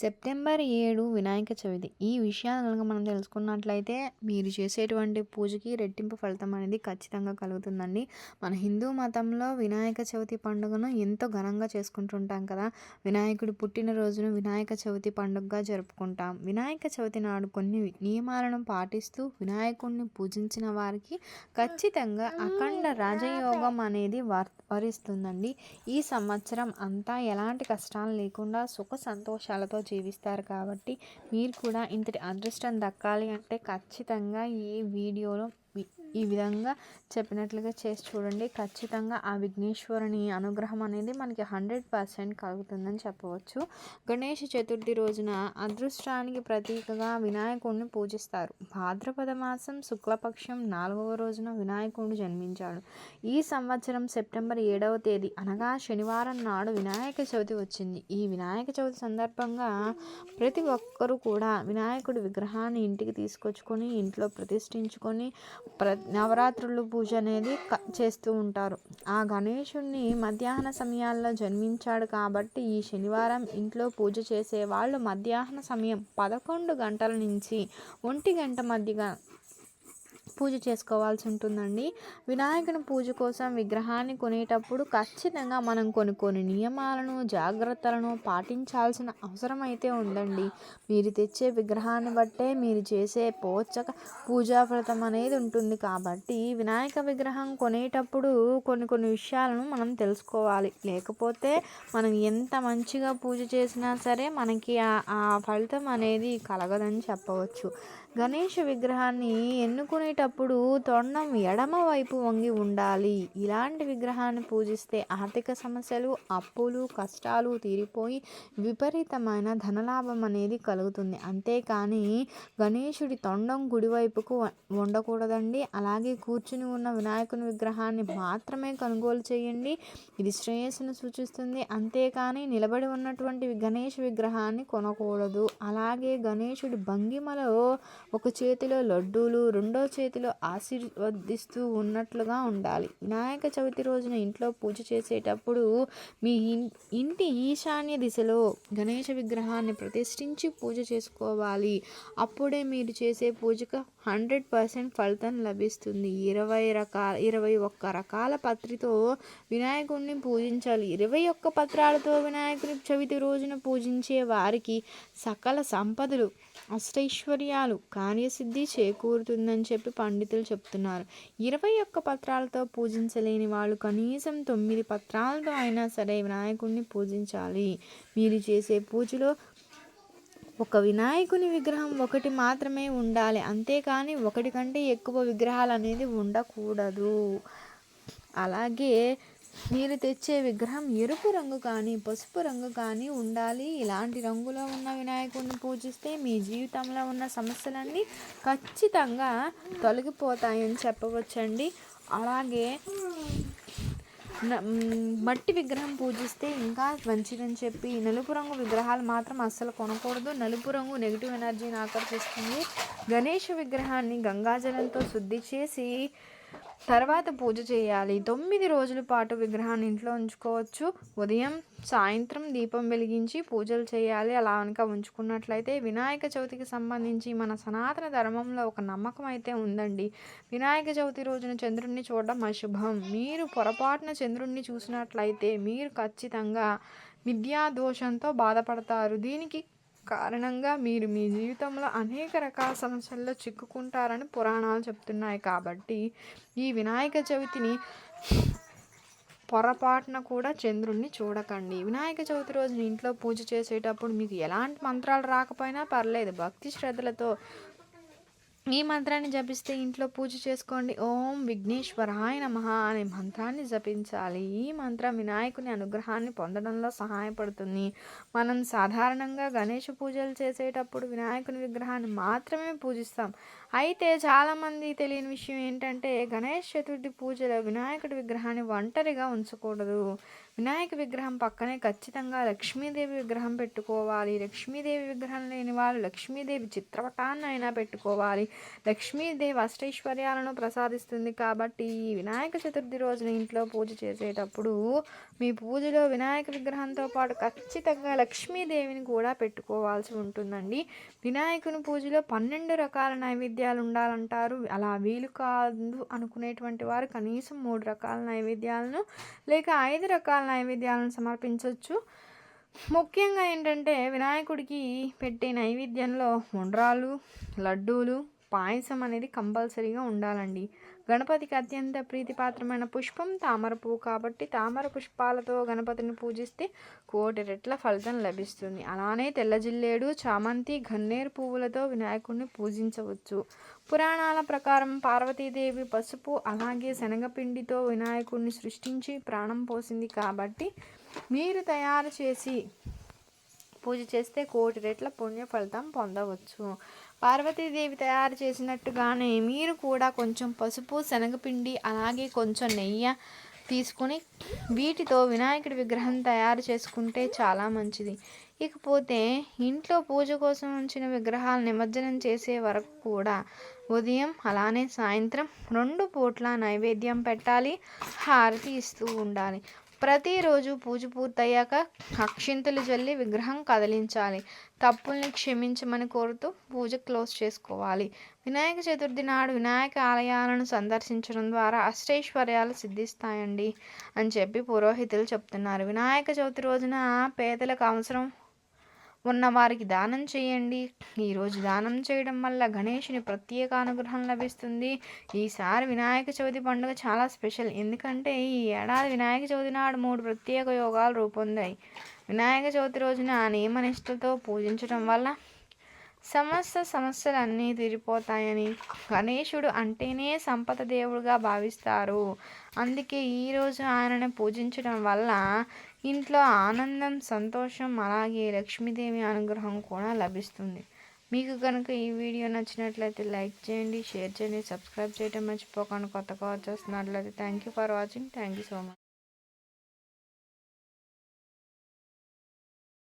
September ఏడు వినాయక చవితి. ఈ విషయాలు కనుక మనం తెలుసుకున్నట్లయితే మీరు చేసేటువంటి పూజకి రెట్టింపు ఫలితం అనేది ఖచ్చితంగా కలుగుతుందండి. మన హిందూ మతంలో వినాయక చవితి పండుగను ఎంతో ఘనంగా చేసుకుంటుంటాం కదా. వినాయకుడి పుట్టినరోజును వినాయక చవితి పండుగగా జరుపుకుంటాం. వినాయక చవితి నాడు కొన్ని నియమాలను పాటిస్తూ వినాయకుడిని పూజించిన వారికి ఖచ్చితంగా అఖండ రాజయోగం అనేది వర్ వరిస్తుందండి. ఈ సంవత్సరం అంతా ఎలాంటి కష్టాలు లేకుండా సుఖ సంతోషాలతో జీవిస్తారు కాబట్టి మీరు కూడా ఇంతటి అదృష్టం దక్కాలి అంటే ఖచ్చితంగా ఈ వీడియోలో ఈ విధంగా చెప్పినట్లుగా చేసి చూడండి. ఖచ్చితంగా ఆ విఘ్నేశ్వరుని అనుగ్రహం అనేది మనకి హండ్రెడ్ పర్సెంట్ కలుగుతుందని చెప్పవచ్చు. గణేష్ చతుర్థి రోజున అదృష్టానికి ప్రతీకగా వినాయకుడిని పూజిస్తారు. భాద్రపద మాసం శుక్లపక్షం నాలుగవ రోజున వినాయకుడు జన్మించాడు. ఈ సంవత్సరం సెప్టెంబర్ ఏడవ తేదీ అనగా శనివారం నాడు వినాయక చవితి వచ్చింది. ఈ వినాయక చవితి సందర్భంగా ప్రతి ఒక్కరూ కూడా వినాయకుడి విగ్రహాన్ని ఇంటికి తీసుకొచ్చుకొని ఇంట్లో ప్రతిష్ఠించుకొని ప్ర నవరాత్రులు పూజ అనేది చేస్తూ ఉంటారు. ఆ గణేషుణ్ణి మధ్యాహ్న సమయాల్లో జన్మించాడు కాబట్టి ఈ శనివారం ఇంట్లో పూజ చేసే వాళ్ళు మధ్యాహ్న సమయం పదకొండు గంటల నుంచి ఒంటి గంట మధ్యగా పూజ చేసుకోవాల్సి ఉంటుందండి. వినాయకుని పూజ కోసం విగ్రహాన్ని కొనేటప్పుడు ఖచ్చితంగా మనం కొన్ని కొన్ని నియమాలను జాగ్రత్తలను పాటించాల్సిన అవసరం అయితే ఉందండి. మీరు తెచ్చే విగ్రహాన్ని బట్టే మీరు చేసే పోచక పూజా వ్రతం అనేది ఉంటుంది కాబట్టి వినాయక విగ్రహం కొనేటప్పుడు కొన్ని కొన్ని విషయాలను మనం తెలుసుకోవాలి. లేకపోతే మనం ఎంత మంచిగా పూజ చేసినా సరే మనకి ఆ ఫలితం అనేది కలగదని చెప్పవచ్చు. గణేష్ విగ్రహాన్ని ఎన్నుకునేటప్పుడు తొండం ఎడమ వైపు వంగి ఉండాలి. ఇలాంటి విగ్రహాన్ని పూజిస్తే ఆర్థిక సమస్యలు అప్పులు కష్టాలు తీరిపోయి విపరీతమైన ధనలాభం అనేది కలుగుతుంది. అంతేకాని గణేషుడి తొండం కుడివైపుకు ఉండకూడదండి అలాగే కూర్చుని ఉన్న వినాయకుని విగ్రహాన్ని మాత్రమే కొనుగోలు చేయండి. ఇది శ్రేయస్సును సూచిస్తుంది. అంతేకాని నిలబడి ఉన్నటువంటి గణేష్ విగ్రహాన్ని కొనకూడదు. అలాగే గణేషుడి భంగిమలో ఒక చేతిలో లడ్డూలు రెండో చేతిలో ఆశీర్వదిస్తూ ఉన్నట్లుగా ఉండాలి. వినాయక చవితి రోజున ఇంట్లో పూజ చేసేటప్పుడు మీ ఇంటి ఈశాన్య దిశలో గణేష విగ్రహాన్ని ప్రతిష్ఠించి పూజ చేసుకోవాలి. అప్పుడే మీరు చేసే పూజకు హండ్రెడ్ పర్సెంట్ ఫలితం లభిస్తుంది. ఇరవై రకాల ఇరవై ఒక్క రకాల పత్రితో వినాయకుడిని పూజించాలి. ఇరవై ఒక్క పత్రాలతో వినాయకుడి చవితి రోజున పూజించే వారికి సకల సంపదలు అష్టైశ్వర్యాలు కార్యసిద్ధి చేకూరుతుందని చెప్పి పండితులు చెప్తున్నారు. ఇరవై ఒక్క పత్రాలతో పూజించలేని వాళ్ళు కనీసం తొమ్మిది పత్రాలతో అయినా సరే వినాయకుడిని పూజించాలి. మీరు చేసే పూజలో ఒక వినాయకుని విగ్రహం ఒకటి మాత్రమే ఉండాలి. అంతేకాని ఒకటి కంటే ఎక్కువ విగ్రహాలు అనేది ఉండకూడదు. అలాగే మీరు తెచ్చే విగ్రహం ఎరుపు రంగు కానీ పసుపు రంగు కానీ ఉండాలి. ఇలాంటి రంగులో ఉన్న వినాయకుడిని పూజిస్తే మీ జీవితంలో ఉన్న సమస్యలన్నీ ఖచ్చితంగా తొలగిపోతాయని చెప్పవచ్చండి. అలాగే మట్టి విగ్రహం పూజిస్తే ఇంకా మంచిదని చెప్పి నలుపు రంగు విగ్రహాలు మాత్రం అస్సలు కొనకూడదు. నలుపు రంగు నెగిటివ్ ఎనర్జీని ఆకర్షిస్తుంది. గణేష్ విగ్రహాన్ని గంగాజలంతో శుద్ధి చేసి తర్వాత పూజ చేయాలి. తొమ్మిది రోజుల పాటు విగ్రహాన్ని ఇంట్లో ఉంచుకోవచ్చు. ఉదయం సాయంత్రం దీపం వెలిగించి పూజలు చేయాలి. అలా కనుక ఉంచుకున్నట్లయితే వినాయక చవితికి సంబంధించి మన సనాతన ధర్మంలో ఒక నమ్మకం అయితే ఉందండి. వినాయక చవితి రోజున చంద్రుడిని చూడడం అశుభం. మీరు పొరపాటున చంద్రుడిని చూసినట్లయితే మీరు ఖచ్చితంగా విద్యా దోషంతో బాధపడతారు. దీనికి కారణంగా మీరు మీ జీవితంలో అనేక రకాల సమస్యల్లో చిక్కుకుంటారని పురాణాలు చెప్తున్నాయి కాబట్టి ఈ వినాయక చవితిని పొరపాటున కూడా చంద్రుణ్ణి చూడకండి. వినాయక చవితి రోజున ఇంట్లో పూజ చేసేటప్పుడు మీకు ఎలాంటి మంత్రాలు రాకపోయినా పర్లేదు. భక్తి శ్రద్ధలతో ఈ మంత్రాన్ని జపిస్తే ఇంట్లో పూజ చేసుకోండి. ఓం విఘ్నేశ్వరాయ నమ అనే మంత్రాన్ని జపించాలి. ఈ మంత్రం వినాయకుని అనుగ్రహాన్ని పొందడంలో సహాయపడుతుంది. మనం సాధారణంగా గణేష పూజలు చేసేటప్పుడు వినాయకుని విగ్రహాన్ని మాత్రమే పూజిస్తాం. అయితే చాలామంది తెలియని విషయం ఏంటంటే గణేష్ చతుర్థి పూజలో వినాయకుడి విగ్రహాన్ని ఒంటరిగా ఉంచకూడదు. వినాయక విగ్రహం పక్కనే ఖచ్చితంగా లక్ష్మీదేవి విగ్రహం పెట్టుకోవాలి. లక్ష్మీదేవి విగ్రహం లేని వాళ్ళు లక్ష్మీదేవి చిత్రపటాన్ని అయినా పెట్టుకోవాలి. లక్ష్మీదేవి అష్టైశ్వర్యాలను ప్రసాదిస్తుంది కాబట్టి వినాయక చతుర్థి రోజున ఇంట్లో పూజ చేసేటప్పుడు మీ పూజలో వినాయక విగ్రహంతో పాటు ఖచ్చితంగా లక్ష్మీదేవిని కూడా పెట్టుకోవాల్సి ఉంటుందండి. వినాయకుని పూజలో పన్నెండు రకాల నైవేద్యాలు ఉండాలంటారు. అలా వీలు కాదు అనుకునేటువంటి వారు కనీసం మూడు రకాల నైవేద్యాలను లేక ఐదు రకాల నైవేద్యాలను సమర్పించవచ్చు ముఖ్యంగా ఏంటంటే వినాయకుడికి పెట్టే నైవేద్యంలో ఉండ్రాలు లడ్డూలు పాయసం అనేది కంపల్సరీగా ఉండాలండి. గణపతికి అత్యంత ప్రీతిపాత్రమైన పుష్పం తామర పువ్వు కాబట్టి తామర పుష్పాలతో గణపతిని పూజిస్తే కోటి రెట్ల ఫలితం లభిస్తుంది. అలానే తెల్లజిల్లేడు చామంతి గన్నేరు పువ్వులతో వినాయకుడిని పూజించవచ్చు. పురాణాల ప్రకారం పార్వతీదేవి పసుపు అలాగే శనగపిండితో వినాయకుడిని సృష్టించి ప్రాణం పోసింది కాబట్టి మీరు తయారు చేసి పూజ చేస్తే కోటి రెట్ల పుణ్య ఫలితం పొందవచ్చు. పార్వతీదేవి తయారు చేసినట్టుగానే మీరు కూడా కొంచెం పసుపు శనగపిండి అలాగే కొంచెం నెయ్యి తీసుకొని వీటితో వినాయకుడి విగ్రహం తయారు చేసుకుంటే చాలా మంచిది. ఇకపోతే ఇంట్లో పూజ కోసం ఉంచిన విగ్రహాలు నిమజ్జనం చేసే వరకు కూడా ఉదయం అలానే సాయంత్రం రెండు పూట్ల నైవేద్యం పెట్టాలి హారతి ఇస్తూ ఉండాలి. ప్రతిరోజు పూజ పూర్తయ్యాక అక్షింతలు జల్లి విగ్రహం కదిలించాలి. తప్పుల్ని క్షమించమని కోరుతూ పూజ క్లోజ్ చేసుకోవాలి. వినాయక చతుర్థి నాడు వినాయక ఆలయాలను సందర్శించడం ద్వారా అష్టైశ్వర్యాలు సిద్ధిస్తాయండి అని చెప్పి పురోహితులు చెప్తున్నారు. వినాయక చవితి రోజున పేదలకు అవసరం ఉన్నవారికి దానం చేయండి. ఈరోజు దానం చేయడం వల్ల గణేషుని ప్రత్యేక అనుగ్రహం లభిస్తుంది. ఈసారి వినాయక చవితి పండుగ చాలా స్పెషల్. ఎందుకంటే ఈ ఏడాది వినాయక చవితి నాడు మూడు ప్రత్యేక యోగాలు రూపొందాయి. వినాయక చవితి రోజున ఆ నియమనిష్టతో పూజించడం వల్ల సమస్త సమస్యలన్నీ తీరిపోతాయని గణేశుడు అంటేనే సంపద దేవుడుగా భావిస్తారు. అందుకే ఈరోజు ఆయనను పూజించడం వల్ల ఇంట్లో ఆనందం సంతోషం అలాగే లక్ష్మీదేవి అనుగ్రహం కూడా లభిస్తుంది. మీకు కనుక ఈ వీడియో నచ్చినట్లయితే లైక్ చేయండి షేర్ చేయండి సబ్స్క్రైబ్ చేయడం మర్చిపోకండి. కొత్తగా వచ్చేస్తున్నట్లయితే thank you for watching. Thank you so much.